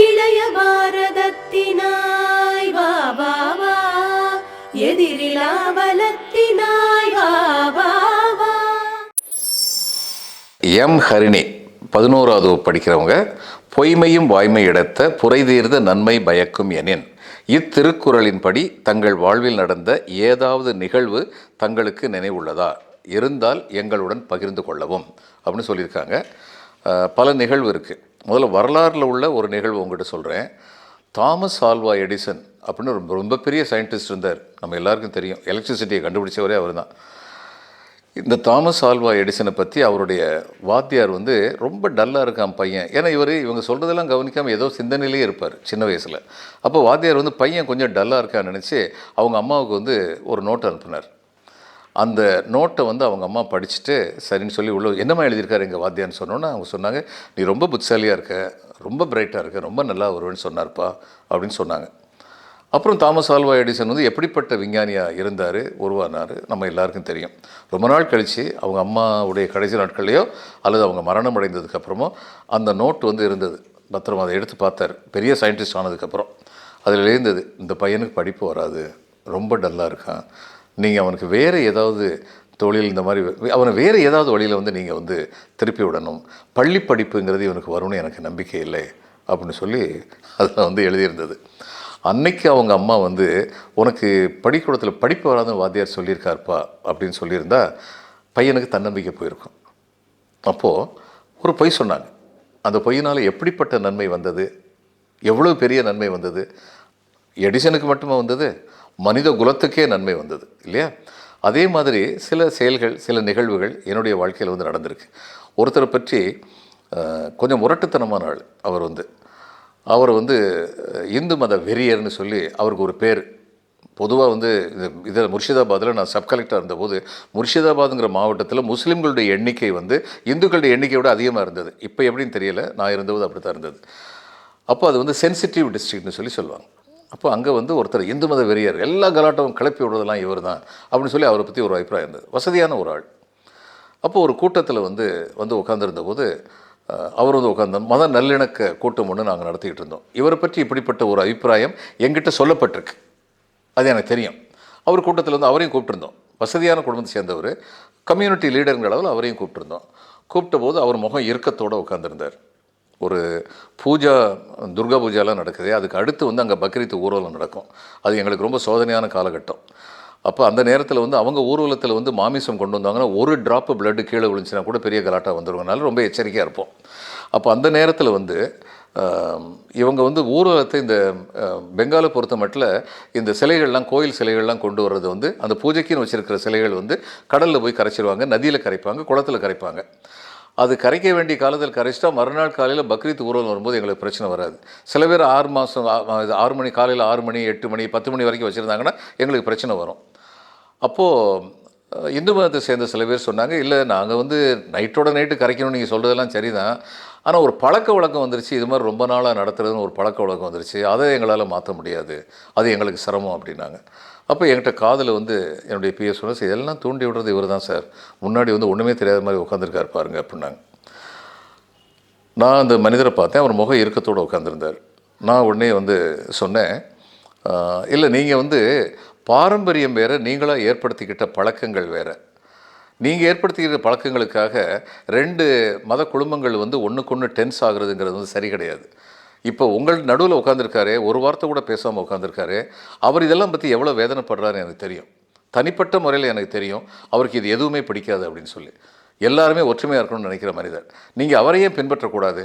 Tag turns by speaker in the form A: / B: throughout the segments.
A: இளைய பாரதத்தினாய் வா வா வா வா வா வா
B: எம் ஹரிணி பதினோராவது படிக்கிறவங்க பொய்மையும் வாய்மை இடத்த தீர்ந்த நன்மை பயக்கும் எனின் இத்திருக்குறளின்படி தங்கள் வாழ்வில் நடந்த ஏதாவது நிகழ்வு தங்களுக்கு நினைவுள்ளதா இருந்தால் எங்களுடன் பகிர்ந்து கொள்ளவும் அப்படின்னு சொல்லியிருக்காங்க பல நிகழ்வு இருக்குது முதல்ல வரலாறில் உள்ள ஒரு நிகழ்வு உங்கள்கிட்ட சொல்கிறேன் தாமஸ் ஆல்வா எடிசன் அப்படின்னு ரொம்ப ரொம்ப பெரிய சயின்டிஸ்ட் இருந்தார் நம்ம எல்லாருக்கும் தெரியும் எலக்ட்ரிசிட்டியை கண்டுபிடிச்சவரே அவர் தான் இந்த தாமஸ் ஆல்வா எடிசனை பற்றி அவருடைய வாத்தியார் வந்து ரொம்ப டல்லாக இருக்கான் பையன் ஏன்னா இவர் இவங்க சொல்கிறதெல்லாம் கவனிக்காமல் ஏதோ சிந்தனையிலே இருப்பார் சின்ன வயசில் அப்போ வாத்தியார் வந்து பையன் கொஞ்சம் டல்லாக இருக்கான்னு நினச்சி அவங்க அம்மாவுக்கு வந்து ஒரு நோட் அனுப்புனார் அந்த நோட்டை வந்து அவங்க அம்மா படிச்சுட்டு சரின்னு சொல்லி உள்ள என்னம்மா எழுதியிருக்காரு எங்கள் வாத்தியான்னு சொன்னோன்னா அவங்க சொன்னாங்க நீ ரொம்ப புத்திசாலியாக இருக்க ரொம்ப பிரைட்டாக இருக்க ரொம்ப நல்லா வருவேன்னு சொன்னார்ப்பா அப்படின்னு சொன்னாங்க அப்புறம் தாமஸ் ஆல்வா எடிசன் வந்து எப்படிப்பட்ட விஞ்ஞானியாக இருந்தார் உருவானார் நம்ம எல்லாருக்கும் தெரியும் ரொம்ப நாள் கழித்து அவங்க அம்மாவுடைய கடைசி நாட்கள்லையோ அல்லது அவங்க மரணம் அடைந்ததுக்கப்புறமோ அந்த நோட் வந்து இருந்தது பத்திரம் அதை எடுத்து பார்த்தார் பெரிய சயின்டிஸ்ட் ஆனதுக்கப்புறம் அதில் இருந்தது இந்த பையனுக்கு படிப்பு வராது ரொம்ப டல்லாக இருக்கான் நீங்கள் அவனுக்கு வேறு ஏதாவது தொழில் இந்த மாதிரி அவனை வேறு ஏதாவது வழியில் வந்து நீங்கள் வந்து திருப்பி விடணும் பள்ளி படிப்புங்கிறது இவனுக்கு வரும்னு எனக்கு நம்பிக்கை இல்லை அப்படின்னு சொல்லி அதில் வந்து எழுதியிருந்தது அன்னைக்கு அவங்க அம்மா வந்து உனக்கு பள்ளிக்கூடத்தில் படிப்பு வராதுன்னு வாத்தியார் சொல்லியிருக்காருப்பா அப்படின்னு சொல்லியிருந்தா பையனுக்கு தன்னம்பிக்கை போயிருக்கும் அப்போது ஒரு பொய் சொன்னாங்க அந்த பொய்யினால் எப்படிப்பட்ட நன்மை வந்தது எவ்வளோ பெரிய நன்மை வந்தது எடிசனுக்கு மட்டுமா வந்தது மனித குலத்துக்கே நன்மை வந்தது இல்லையா அதே மாதிரி சில செயல்கள் சில நிகழ்வுகள் என்னுடைய வாழ்க்கையில் வந்து நடந்திருக்கு ஒருத்தரை பற்றி கொஞ்சம் முரட்டுத்தனமான ஆள் அவர் வந்து அவர் வந்து இந்து மத வெறியர்னு சொல்லி அவருக்கு ஒரு பேர் பொதுவாக வந்து இந்த இதில் முர்ஷிதாபாத்தில் நான் சப் கலெக்டர் இருந்தபோது முர்ஷிதாபாதுங்கிற மாவட்டத்தில் முஸ்லீம்களுடைய எண்ணிக்கை வந்து இந்துக்களுடைய எண்ணிக்கையோட விட அதிகமாக இருந்தது இப்போ எப்படின்னு தெரியல நான் இருந்தபோது அப்படி தான் இருந்தது அப்போ அது வந்து சென்சிட்டிவ் டிஸ்ட்ரிக்ட்னு சொல்லி சொல்லுவாங்க அப்போ அங்கே வந்து ஒருத்தர் இந்து மத வெறியர் எல்லா கலாட்டமும் கிளப்பி விடுறதெல்லாம் இவர் தான் அப்படின்னு சொல்லி அவரை பற்றி ஒரு அபிப்பிராயம் இருந்தது வசதியான ஒரு ஆள் அப்போது ஒரு கூட்டத்தில் வந்து வந்து உட்காந்துருந்த போது அவர் வந்து உட்காந்து மத நல்லிணக்க கூட்டம் ஒன்று நாங்கள் நடத்திக்கிட்டு இருந்தோம் இவரை பற்றி இப்படிப்பட்ட ஒரு அபிப்பிராயம் எங்கிட்ட சொல்லப்பட்டிருக்கு அது எனக்கு தெரியும் அவர் கூட்டத்தில் வந்து அவரையும் கூப்பிட்டுருந்தோம் வசதியான குடும்பத்தை சேர்ந்தவர் கம்யூனிட்டி லீடருங்கிற அளவில் அவரையும் கூப்பிட்டுருந்தோம் கூப்பிட்ட போது அவர் முகம் இறுக்கத்தோடு உட்காந்துருந்தார் ஒரு பூஜா துர்கா பூஜாலாம் நடக்குது அதுக்கு அடுத்து வந்து அங்கே பக்ரீத் ஊர்வலம் நடக்கும் அது எங்களுக்கு ரொம்ப சோதனையான காலகட்டம் அப்போ அந்த நேரத்தில் வந்து அவங்க ஊர்வலத்தில் வந்து மாமிசம் கொண்டு வந்தாங்கன்னா ஒரு ட்ராப்பு பிளட்டு கீழே விழுந்துச்சுன்னா கூட பெரிய கலாட்டாக வந்துடுவதுனால ரொம்ப எச்சரிக்கையாக இருப்போம் அப்போ அந்த நேரத்தில் வந்து இவங்க வந்து ஊர்வலத்தை இந்த பெங்காலை பொறுத்த மட்டில் இந்த சிலைகள்லாம் கோயில் சிலைகள்லாம் கொண்டு வர்றது வந்து அந்த பூஜைக்குன்னு வச்சுருக்கிற சிலைகள் வந்து கடலில் போய் கரைச்சிடுவாங்க நதியில் கரைப்பாங்க குளத்தில் கரைப்பாங்க அது கரைக்க வேண்டிய காலத்தில் கரைச்சிட்டா மறுநாள் காலையில் பக்ரீத் ஊர்வலம் வரும்போது எங்களுக்கு பிரச்சனை வராது சில பேர் ஆறு மாதம் ஆறு மணி காலையில் ஆறு மணி எட்டு மணி பத்து மணி வரைக்கும் வச்சுருந்தாங்கன்னா எங்களுக்கு பிரச்சனை வரும் அப்போது இந்து மதத்தை சேர்ந்த சில பேர் சொன்னாங்க இல்லை நாங்கள் வந்து நைட்டோட நைட்டு கரைக்கணும்னு நீங்கள் சொல்கிறதெல்லாம் சரி தான் ஆனால் ஒரு பழக்க வழக்கம் வந்துருச்சு இது மாதிரி ரொம்ப நாளாக நடத்துறதுன்னு ஒரு பழக்க வழக்கம் வந்துருச்சு அதை எங்களால் மாற்ற முடியாது அது எங்களுக்கு சிரமம் அப்படின்னாங்க அப்போ என்கிட்ட காதில் வந்து என்னுடைய பிஎஸ் சொன்ன இதெல்லாம் தூண்டி விடுறது இவர் தான் சார் முன்னாடி வந்து ஒன்றுமே தெரியாத மாதிரி உட்காந்துருக்காரு பாருங்க அப்படின்னாங்க நான் அந்த மனிதரை பார்த்தேன் அவர் முகம் இறுக்கத்தோடு உட்காந்துருந்தார் நான் உடனே வந்து சொன்னேன் இல்லை நீங்கள் வந்து பாரம்பரியம் வேறு நீங்களாக ஏற்படுத்திக்கிட்ட பழக்கங்கள் வேறு நீங்கள் ஏற்படுத்திக்கிற பழக்கங்களுக்காக ரெண்டு மத குழுமங்கள் வந்து ஒன்றுக்கொன்று டென்ஸ் ஆகுறதுங்கிறது வந்து சரி கிடையாது இப்போ உங்கள் நடுவில் உட்காந்துருக்காரு ஒரு வார்த்தை கூட பேசாமல் உட்காந்துருக்காரு அவர் இதெல்லாம் பற்றி எவ்வளோ வேதனைப்படுறாரு எனக்கு தெரியும் தனிப்பட்ட முறையில் எனக்கு தெரியும் அவருக்கு இது எதுவுமே பிடிக்காது அப்படின்னு சொல்லி எல்லாருமே ஒற்றுமையாக இருக்கணும்னு நினைக்கிற மனிதர் நீங்கள் அவரையே பின்பற்றக்கூடாது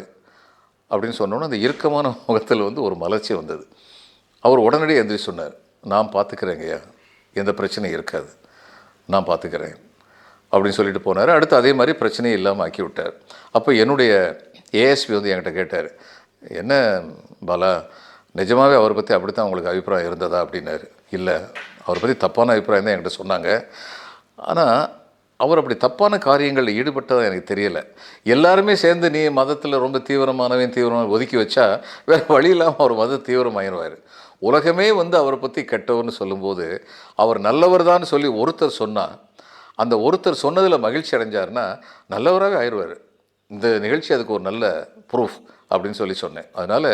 B: அப்படின்னு சொன்னோன்னே அந்த இறுக்கமான முகத்தில் வந்து ஒரு மலர்ச்சி வந்தது அவர் உடனடியே எந்திரி சொன்னார் நான் ஐயா எந்த பிரச்சனையும் இருக்காது நான் பார்த்துக்கிறேன் அப்படின்னு சொல்லிட்டு போனார் அடுத்து அதே மாதிரி பிரச்சனையும் இல்லாமல் ஆக்கி விட்டார் அப்போ என்னுடைய ஏஎஸ்பி வந்து என்கிட்ட கேட்டார் என்ன பாலா நிஜமாகவே அவரை பற்றி அப்படி தான் உங்களுக்கு அபிப்பிராயம் இருந்ததா அப்படின்னாரு இல்லை அவரை பற்றி தப்பான அபிப்பிராயம் தான் என்கிட்ட சொன்னாங்க ஆனால் அவர் அப்படி தப்பான காரியங்களில் ஈடுபட்டதாக எனக்கு தெரியலை எல்லாருமே சேர்ந்து நீ மதத்தில் ரொம்ப தீவிரமானவன் தீவிரமாக ஒதுக்கி வச்சா வேறு வழி இல்லாமல் அவர் மதம் தீவிரமாயிருவார் உலகமே வந்து அவரை பற்றி கெட்டவர்னு சொல்லும்போது அவர் நல்லவர் தான் சொல்லி ஒருத்தர் சொன்னால் அந்த ஒருத்தர் சொன்னதில் மகிழ்ச்சி அடைஞ்சார்னா நல்லவராக ஆயிடுவார் இந்த நிகழ்ச்சி அதுக்கு ஒரு நல்ல ப்ரூஃப் அப்படின்னு சொல்லி சொன்னேன் அதனால்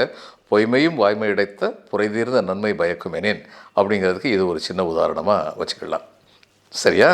B: பொய்மையும் வாய்மை இடைத்த புரைதீர்ந்த நன்மை பயக்கும் எனேன் அப்படிங்கிறதுக்கு இது ஒரு சின்ன உதாரணமாக வச்சுக்கலாம் சரியா